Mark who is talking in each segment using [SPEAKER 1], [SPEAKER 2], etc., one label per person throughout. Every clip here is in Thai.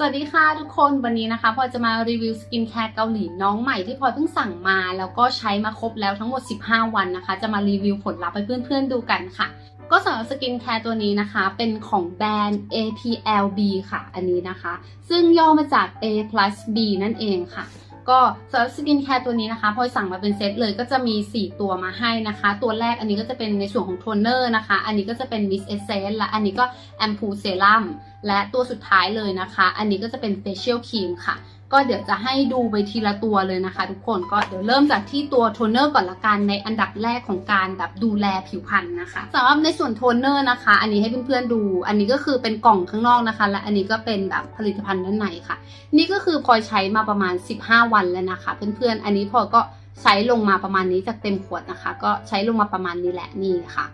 [SPEAKER 1] สวัสดีค่ะทุกคนวันนี้นะคะพลอยจะมารีวิวสกินแคร์เกาหลีน้องใหม่ที่พลอยเพิ่งสั่งมาแล้วก็ใช้มาครบแล้วทั้งหมด 15 วันนะคะ จะมารีวิวผลลัพธ์ให้เพื่อนๆดูกันค่ะ ก็สำหรับสกินแคร์ตัวนี้นะคะ เป็นของแบรนด์ APLB ค่ะ อันนี้นะคะ ซึ่งย่อมาจาก A plus B นั่นเองค่ะ ก็สำหรับสกินแคร์ตัวนี้นะคะพลอยสั่งมาเป็นเซตเลยก็จะมี 4 ตัวมาให้นะคะ ตัวแรกอันนี้ก็จะเป็นในส่วนของโทนเนอร์นะคะ อันนี้ก็จะเป็นมิสเอเซนและอันนี้ก็แอมพูเซรั่มและตัวสุดท้ายเลยนะคะ อันนี้ก็จะเป็นเฟเชียลครีมค่ะ ก็เดี๋ยวจะให้ดูไปทีละตัวเลยนะคะ ทุกคนก็เดี๋ยวเริ่มจากที่ตัวโทนเนอร์ก่อนละกันในอันดับแรกของการแบบดูแลผิวพรรณนะคะสำหรับในส่วนโทนเนอร์นะคะ อันนี้ให้เพื่อนๆดู อันนี้ก็คือเป็นกล่องข้างนอกนะคะ และอันนี้ก็เป็นแบบผลิตภัณฑ์ด้านในค่ะ นี่ก็คือพอใช้มาประมาณ 15 วันแล้วนะคะ เพื่อนๆอันนี้พอก็ใช้ลงมาประมาณนี้จากเต็มขวดนะคะ ก็ใช้ลงมาประมาณนี้แหละนี่ค่ะ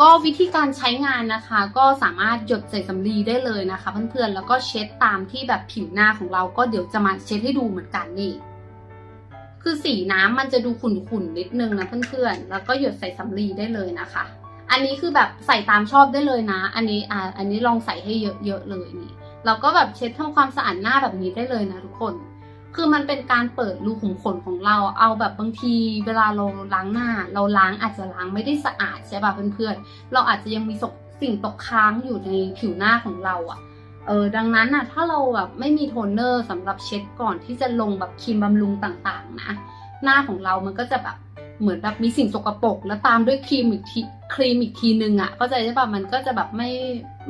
[SPEAKER 1] ก็วิธีการใช้งานนะคะ ก็สามารถหยดใส่สำลีได้เลยนะคะ เพื่อนๆแล้วก็เช็ดตามที่แบบผิวหน้าของเราก็เดี๋ยวจะมาเช็ดให้ดูเหมือนกันนี่คือสีน้ำมันจะดูขุ่นๆนิดนึงนะเพื่อนๆแล้วก็หยดใส่สำลีได้เลยนะคะ อันนี้คือแบบใส่ตามชอบได้เลยนะ อันนี้อ่าอันนี้ลองใส่ให้เยอะๆเลยนี่เราก็แบบเช็ดทำความสะอาดหน้าแบบนี้ได้เลยนะทุกคน คือมันเป็นการเปิดรูขุมขนของเรา เอาแบบบางทีเวลาเราล้างหน้า เราล้างอาจจะล้างไม่ได้สะอาดใช่ป่ะเพื่อนๆ เราอาจจะยังมีสกสิ่งตกค้างอยู่ในผิวหน้าของเราอะ่ะเออดังนั้นอะถ้าเราแบบไม่มีโทนเนอร์สำหรับเช็ดก่อนที่จะลงแบบครีมบำรุงต่างๆนะ หน้าของเรามันก็จะแบบ เหมือนแบบมีสิ่งสกปรกแล้วตามด้วยครีมอีกทีครีมอีกทีนึงอะ่ะเข้าใจใช่ป่ะมันก็จะแบบไม่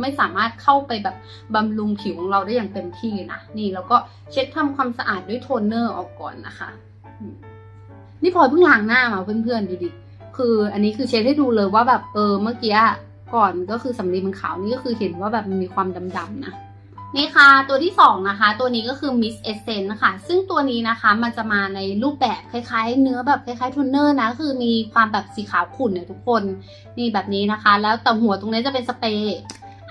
[SPEAKER 1] ไม่สามารถเข้าไปแบบบำรุงผิวของเราได้อย่างเต็มที่นะนี่แล้วก็เช็ดทำความสะอาดด้วยโทนเนอร์ออกก่อนนะคะนี่พลอยเพิ่งล้างหน้ามาเพื่อนๆดูดิคืออันนี้คือเช็ดให้ดูเลยว่าแบบเออเมื่อกี้ก่อนก็คือสำลีมันขาวนี่ก็คือเห็นว่าแบบมันมีความดำๆนะ นี่ค่ะตัวที่2นะคะตัวนี้ก็คือ Miss Essence นะคะซึ่งตัวนี้นะคะมันจะมาในรูปแบบคล้าย ๆ เนื้อแบบคล้ายๆโทนเนอร์นะคือมีความแบบสีขาวขุ่นเนี่ยทุกคนนี่แบบนี้นะคะ แล้วแต่หัวตรงนี้จะเป็นสเปรย์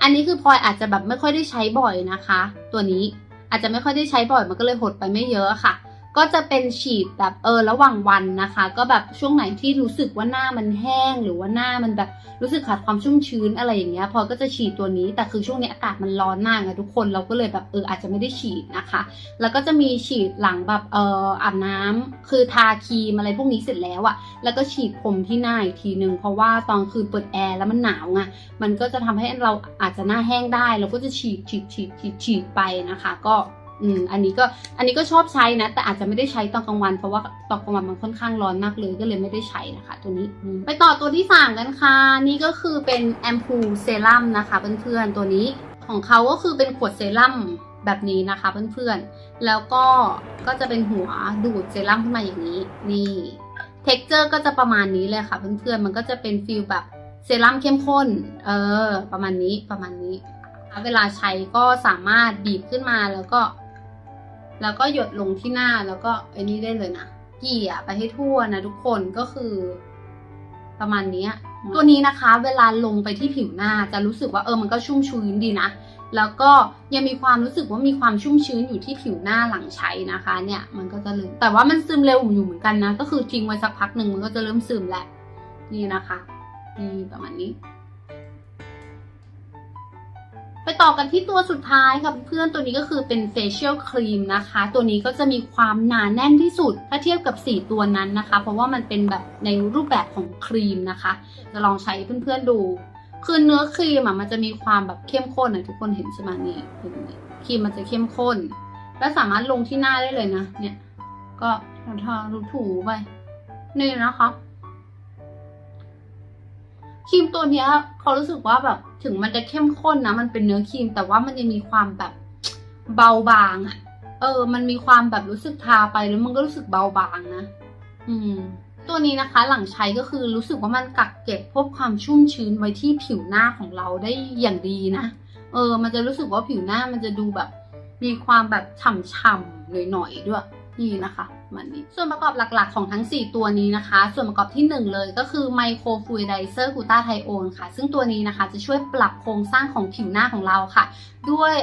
[SPEAKER 1] อันนี้คือพลอยอาจจะแบบไม่ค่อยได้ใช้บ่อยนะคะ ตัวนี้อาจจะไม่ค่อยได้ใช้บ่อยมันก็เลยหดไปไม่เยอะค่ะ ก็จะเป็นฉีดแบบเออระหว่างวันนะคะ ก็แบบช่วงไหนที่รู้สึกว่าหน้ามันแห้ง หรือว่าหน้ามันแบบรู้สึกขาดความชุ่มชื้นอะไรอย่างเงี้ยพอก็จะฉีดตัวนี้แต่คือช่วงนี้อากาศมันร้อนมากอะทุกคนเราก็เลยแบบเอออาจจะไม่ได้ฉีดนะคะ แล้วก็จะมีฉีดหลังแบบเอออาบน้ำคือทาครีมอะไรพวกนี้เสร็จแล้วอะแล้วก็ฉีดผมที่หน้าอีกทีนึงเพราะว่าตอนคืนเปิดแอร์แล้วมันหนาวไงมันก็จะทำให้เราอาจจะหน้าแห้งได้เราก็จะฉีดฉีดฉีดฉีดฉีดไปนะคะ ก็ อืมอันนี้ก็อันนี้ก็ชอบใช้นะ แต่อาจจะไม่ได้ใช้ตอนกลางวันเพราะว่าตอนกลางวันมันค่อนข้างร้อนมากเลยก็เลยไม่ได้ใช้นะคะ ตัวนี้อืมไปต่อตัวที่สามกันค่ะ นี่ก็คือเป็นแอมพูเซรั่มนะคะเพื่อนๆตัวนี้ของเขาก็คือเป็นขวดเซรั่มแบบนี้นะคะเพื่อนๆ แล้วก็ก็จะเป็นหัวดูดเซรั่มขึ้นมาอย่างนี้นี่เท็กเจอร์ก็จะประมาณนี้เลยค่ะเพื่อนๆ มันก็จะเป็นฟิลแบบเซรั่มเข้มข้น เออ ประมาณนี้ประมาณนี้ เวลาใช้ก็สามารถบีบขึ้นมาแล้วก็ แล้วก็หยดลงที่หน้าแล้วก็ไอ้นี่ได้เลยนะเกี่ยไปให้ทั่วนะทุกคนก็คือ ประมาณนี้ตัวนี้นะคะ เวลาลงไปที่ผิวหน้าจะรู้สึกว่าเออมันก็ชุ่มชื้นดีนะแล้วก็ยังมีความรู้สึกว่ามีความชุ่มชื้นอยู่ที่ผิวหน้าหลังใช้นะคะ เนี่ยมันก็จะลืมแต่ว่ามันซึมเร็วอยู่เหมือนกันนะ ก็คือทิ้งไว้สักพักหนึ่งมันก็จะเริ่มซึมแหละนี่นะคะนี่ประมาณนี้ ไปต่อกันที่ตัวสุดท้ายค่ะเพื่อนตัวนี้ก็คือเป็น facial cream นะคะ ตัวนี้ก็จะมีความหนาแน่นที่สุด ถ้าเทียบกับ 4 ตัวนั้นนะคะ เพราะว่ามันเป็นแบบในรูปแบบของครีมนะคะ จะลองใช้เพื่อนๆดู คือเนื้อครีมอะมันจะมีความแบบเข้มข้นนะทุกคนเห็นใช่ไหมนี่ครีมมันจะเข้มข้น และสามารถลงที่หน้าได้เลยนะ เนี่ย ก็ทาถูไปนี่นะคะ ครีมตัวเนี้ยเขารู้สึกว่าแบบถึงมันจะเข้มข้นนะ มันเป็นเนื้อครีม แต่ว่ามันยังมีความแบบเบาบางอะเออ มันมีความแบบรู้สึกทาไปแล้วมันก็รู้สึกเบาบางนะ อืม ตัวนี้นะคะหลังใช้ก็คือรู้สึกว่ามันกักเก็บพวกความชุ่มชื้นไว้ที่ผิวหน้าของเราได้อย่างดีนะ เออ มันจะรู้สึกว่าผิวหน้ามันจะดูแบบ มีความแบบฉ่ำๆหน่อยๆด้วย นี่นะคะ มันนี้ ส่วนประกอบหลักๆของทั้ง 4 ตัวนี้นะคะ ส่วนประกอบที่ 1 เลยก็คือไมโครฟ u ไดเซอร์กูตาไทโอนค่ะ ซึ่งตัวนี้นะคะจะช่วยปรับโครงสร้างของผิวหน้าของเราค่ะ ด้วย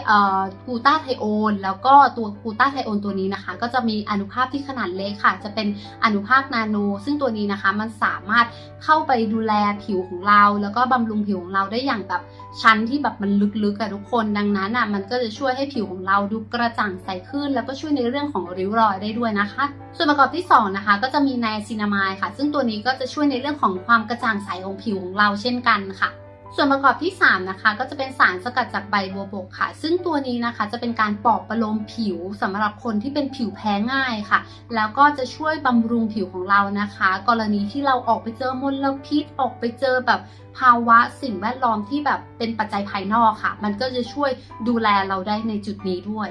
[SPEAKER 1] กูตาไทโอนแล้วก็ตัวกูตาไทโอนตัวนี้นะคะ ก็จะมีอนุภาพที่ขนาดเล็กค่ะ จะเป็นอนุภาคนาโน ซึ่งตัวนี้นะคะมันสามารถเข้าไปดูแลผิวของเรา แล้วก็บำรุงผิวของเราได้อย่างแบบชั้นที่แบบมันลึกๆอะทุกคนดังนั้นอะมันก็จะช่วยให้ผิวของเราดูกระจ่างใสขึ้น แล้วก็ช่วยในเรื่องของริ้วรอยได้ด้วยนะคะส่วนประกอบที่ 2 นะคะ ก็จะมีไนซินามายค่ะ ซึ่งตัวนี้ก็จะช่วยในเรื่องของความกระจ่างใสของผิวของเราเช่นกันค่ะ ส่วนประกอบที่ 3 นะคะ ก็จะเป็นสารสกัดจากใบบัวบกค่ะ ซึ่งตัวนี้นะคะจะเป็นการปลอบประโลมผิวสำหรับคนที่เป็นผิวแพ้ง่ายค่ะ แล้วก็จะช่วยบำรุงผิวของเรานะคะ กรณีที่เราออกไปเจอมลพิษออกไปเจอแบบภาวะสิ่งแวดล้อมที่แบบเป็นปัจจัยภายนอกค่ะ มันก็จะช่วยดูแลเราได้ในจุดนี้ด้วย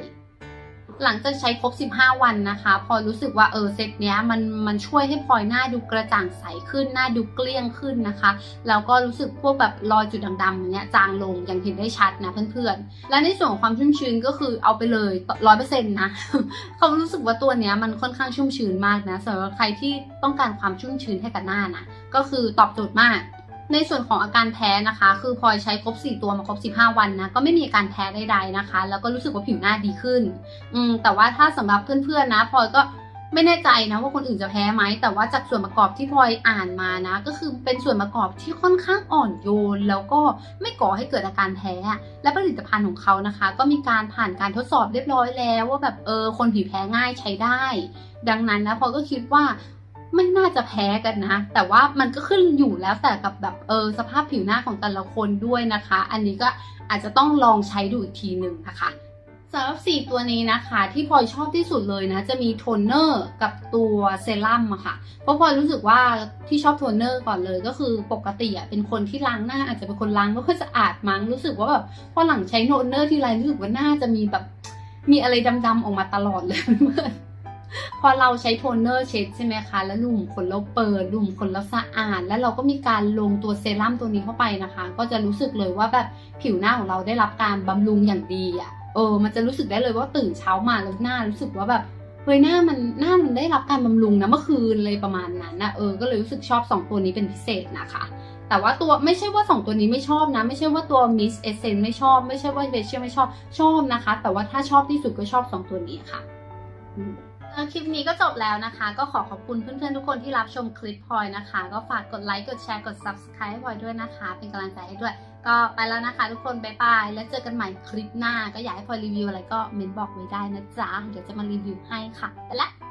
[SPEAKER 1] หลังจากใช้ครบ 15 วันนะคะ พอรู้สึกว่าเออเซตเนี้ยมันมันช่วยให้พลอยหน้าดูกระจ่างใสขึ้นหน้าดูเกลี้ยงขึ้นนะคะแล้วก็รู้สึกพวกแบบรอยจุดด่างๆอย่างเงี้ยจางลงอย่างเห็นได้ชัดนะเพื่อนๆ และในส่วนของความชุ่มชื้นก็คือเอาไปเลยร้อยเปอร์เซ็นต์นะเขารู้สึกว่าตัวเนี้ยมันค่อนข้างชุ่มชื้นมากนะสำหรับใครที่ต้องการความชุ่มชื้นให้กับหน้านะก็คือตอบโจทย์มาก ในส่วนของอาการแพ้นะคะ คือพลอยใช้ครบ 4 ตัวมาครบ 15 วันนะก็ไม่มีอาการแพ้ใดๆนะคะ แล้วก็รู้สึกว่าผิวหน้าดีขึ้น อืมแต่ว่าถ้าสำหรับเพื่อนๆนะพลอยก็ไม่แน่ใจนะว่าคนอื่นจะแพ้ไหมแต่ว่าจากส่วนประกอบที่พลอยอ่านมานะ ก็คือเป็นส่วนประกอบที่ค่อนข้างอ่อนโยน แล้วก็ไม่ก่อให้เกิดอาการแพ้ และผลิตภัณฑ์ของเขานะคะ ก็มีการผ่านการทดสอบเรียบร้อยแล้ว ว่าแบบเออคนผิวแพ้ง่ายใช้ได้ ดังนั้นนะพลอยก็คิดว่า ไม่น่าจะแพ้กันนะ แต่ว่ามันก็ขึ้นอยู่แล้วแต่กับแบบเออสภาพผิวหน้าของแต่ละคนด้วยนะคะ อันนี้ก็อาจจะต้องลองใช้ดูอีกทีหนึ่งนะคะสำหรับสี่ตัวนี้นะคะที่พลอยชอบที่สุดเลยนะ จะมีโทนเนอร์กับตัวเซรั่มอะค่ะ เพราะพลอยรู้สึกว่าที่ชอบโทนเนอร์ก่อนเลยก็คือปกติอะเป็นคนที่ล้างหน้าอาจจะเป็นคนล้างไม่ค่อยสะอาดมั้งรู้สึกว่าแบบพอหลังใช้โทนเนอร์ทีไรรู้สึกว่าหน้าจะมีแบบมีอะไรดำๆออกมาตลอดเลยเพื่อน พอเราใช้โทนเนอร์เช็ดใช่ไหมคะ แล้วหลุมขนเราเปิดหลุมขนเราสะอาด แล้วเราก็มีการลงตัวเซรั่มตัวนี้เข้าไปนะคะ ก็จะรู้สึกเลยว่าแบบผิวหน้าของเราได้รับการบำรุงอย่างดีอะ่ะ เออ มันจะรู้สึกได้เลยว่าตื่นเช้ามาแล้วหน้ารู้สึกว่าแบบเฮ้ยหน้ามันหน้ามันได้รับการบำรุงนะเมื่อคืนเลยประมาณนั้นนะเออ ก็เลยรู้สึกชอบ 2 ตัวนี้เป็นพิเศษนะคะ แต่ว่าตัวไม่ใช่ว่า 2 ตัวนี้ไม่ชอบนะ ไม่ใช่ว่าตัว Miss Essence ไม่ชอบไม่ใช่ว่า Facial ไม่ชอบชอบนะคะ แต่ว่าถ้าชอบที่สุดก็ชอบ 2 ตัวนี้ค่ะ คลิปนี้ก็จบแล้วนะคะ ก็ขอขอบคุณเพื่อนๆทุกคนที่รับชมคลิปพลอยนะคะ ก็ฝากกดไลค์กดแชร์กด subscribe ให้พลอยด้วยนะคะ เป็นกำลังใจให้ด้วย ก็ไปแล้วนะคะทุกคนบายบายแล้วเจอกันใหม่คลิปหน้า ก็อยากให้พลอยรีวิวอะไรก็เมนบอกไว้ได้นะจ๊ะเดี๋ยวจะมารีวิวให้ค่ะไปละ